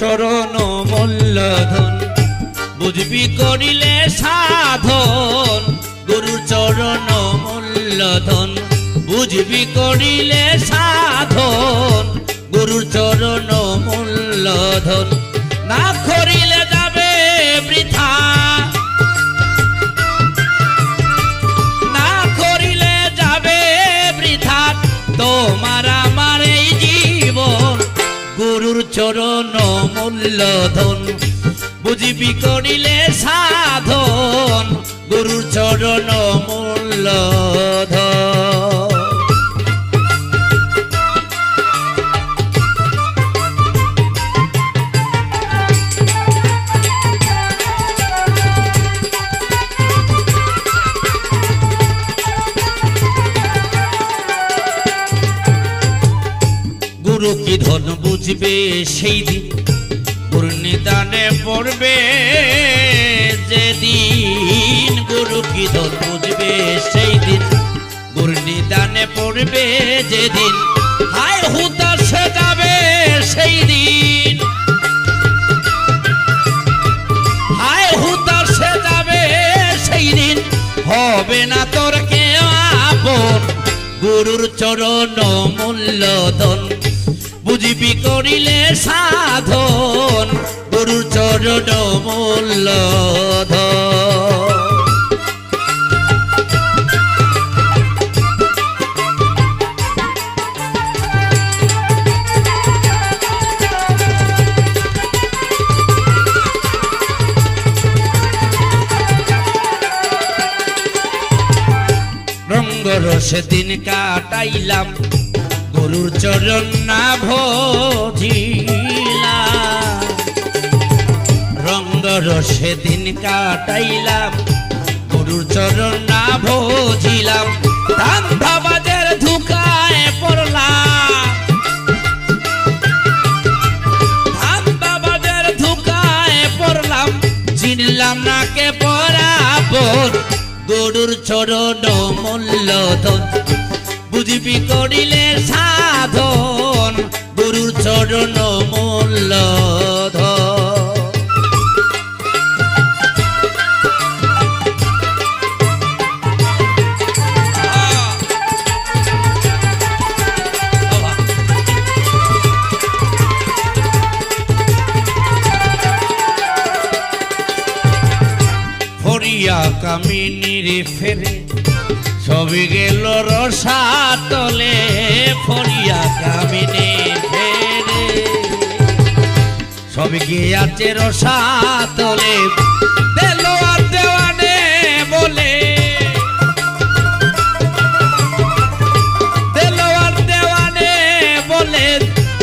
চরণ মূল্যধন বুঝবি করিলে সাধন, গুরুর চরণ মূল্যধন বুঝবি করিলে সাধন, গুরুর চরণ মূল্যধন না করিলে যাবে বৃথা। না করিলে যাবে বৃথা। তোমার আমার এই জীবন, গুরুর চরণ মূল্যধন বুঝিবি করিলে সাধন গুরুর চরণ মূল্যধন গুরু কি ধন বুঝবে সেই দিন পূর্ণিদানে পড়বে, যেদিন গুরু কি ধন বুঝবে সেই দিন পূর্ণিদানে পড়বে, যেদিন হায় সেই দিন হায় সেই দিন হবে না তোর কেউ আপন। গুরুর চরণ মূল্যধন বুঝিবি করিলে সাধন। গুরুর চরণ মূল্যধন রঙ্গরসে দিন কাটাইলাম গরুর চরণ না ভজিলাম রঙ্গরসে দিন কাটাইলাম, গরুর চরণ না ভজিলাম ধুকায় পড়লাম। চিনলাম না কে গরুর চরণ মূল্যধন। বুঝবি করিলে সাধন, গুরুর চরণ মূল্যধন। কামিনীর ফেরে। সবই গেল রসা তলে, ফরিয়া কামিনী ফেরে। সবই গিয়াছে রসা তলে দেলোয়ার দেওয়ানে বলে। দেলোয়ার দেওয়ানে বলে,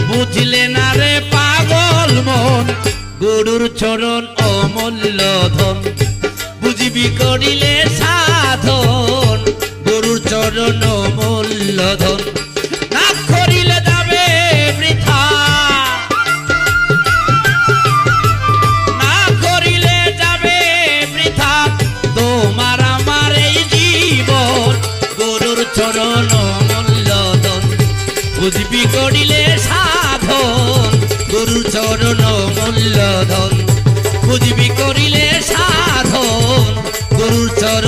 বুঝলে না রে পাগল মন, গরুর চরণ অমূল্য ধন। বুঝবি করিলে সাধন, গরুর চরণ মূল্যধন। না করিলে যাবে চরণ মূল্যধন। বুঝবি করিলে সাধন, গরুর চরণ মূল্য খুঁজবি করিলে সাধন। গুরুর চর